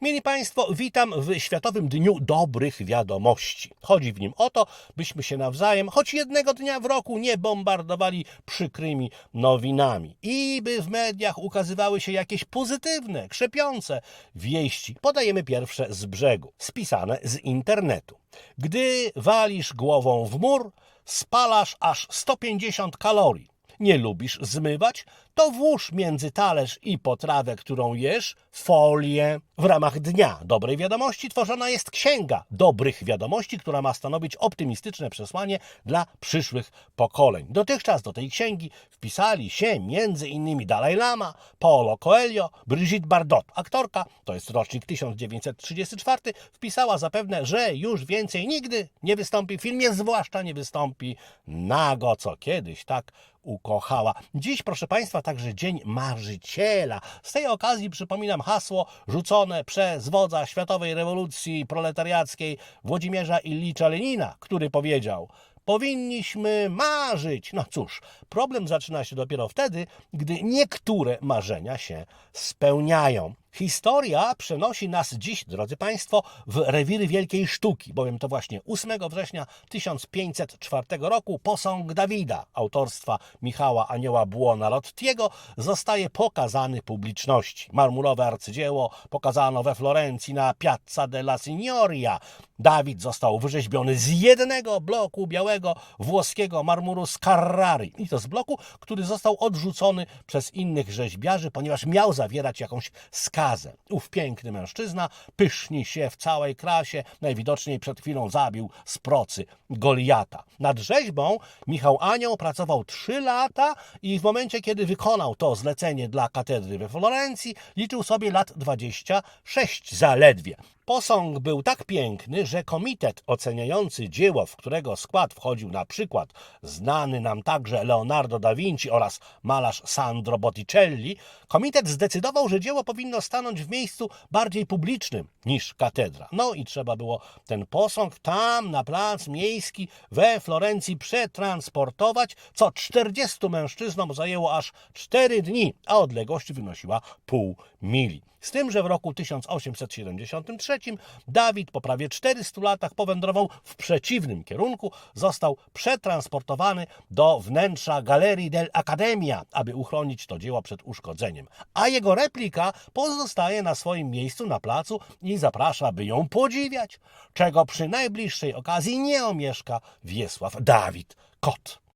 Mieli Państwo, witam w Światowym Dniu Dobrych Wiadomości. Chodzi w nim o to, byśmy się nawzajem choć jednego dnia w roku nie bombardowali przykrymi nowinami i by w mediach ukazywały się jakieś pozytywne, krzepiące wieści. Podajemy pierwsze z brzegu, spisane z internetu. Gdy walisz głową w mur, spalasz aż 150 kalorii. Nie lubisz zmywać? To włóż między talerz i potrawę, którą jesz, folię. W ramach Dnia Dobrej Wiadomości tworzona jest Księga Dobrych Wiadomości, która ma stanowić optymistyczne przesłanie dla przyszłych pokoleń. Dotychczas do tej księgi wpisali się między innymi Dalai Lama, Paulo Coelho, Brigitte Bardot. Aktorka, to jest rocznik 1934, wpisała zapewne, że już więcej nigdy nie wystąpi w filmie, zwłaszcza nie wystąpi nago, co kiedyś tak ukochała. Dziś, proszę Państwa, także Dzień Marzyciela. Z tej okazji przypominam hasło rzucone przez wodza światowej rewolucji proletariackiej Włodzimierza Illicza Lenina, który powiedział Powinniśmy marzyć. No cóż, problem zaczyna się dopiero wtedy, gdy niektóre marzenia się spełniają. Historia przenosi nas dziś, drodzy Państwo, w rewiry wielkiej sztuki, bowiem to właśnie 8 września 1504 roku posąg Dawida autorstwa Michała Anioła Buonarottiego zostaje pokazany publiczności. Marmurowe arcydzieło pokazano we Florencji na Piazza della Signoria. Dawid został wyrzeźbiony z jednego bloku białego włoskiego marmuru z Carrari. I to z bloku, który został odrzucony przez innych rzeźbiarzy, ponieważ miał zawierać jakąś skazę. Ów piękny mężczyzna pyszni się w całej krasie, najwidoczniej przed chwilą zabił z procy Goliata. Nad rzeźbą Michał Anioł pracował trzy lata i w momencie, kiedy wykonał to zlecenie dla katedry we Florencji, liczył sobie lat 26 zaledwie. Posąg był tak piękny, że komitet oceniający dzieło, w którego skład wchodził na przykład znany nam także Leonardo da Vinci oraz malarz Sandro Botticelli, komitet zdecydował, że dzieło powinno stanąć w miejscu bardziej publicznym niż katedra. No i trzeba było ten posąg tam na plac miejski we Florencji przetransportować, co 40 mężczyznom zajęło aż 4 dni, a odległość wynosiła pół mili. Z tym, że w roku 1873 Dawid po prawie 400 latach powędrował w przeciwnym kierunku, został przetransportowany do wnętrza Galerii dell'Accademia, aby uchronić to dzieło przed uszkodzeniem. A jego replika pozostaje na swoim miejscu na placu i zaprasza, by ją podziwiać, czego przy najbliższej okazji nie omieszka Wiesław Dawid Kot.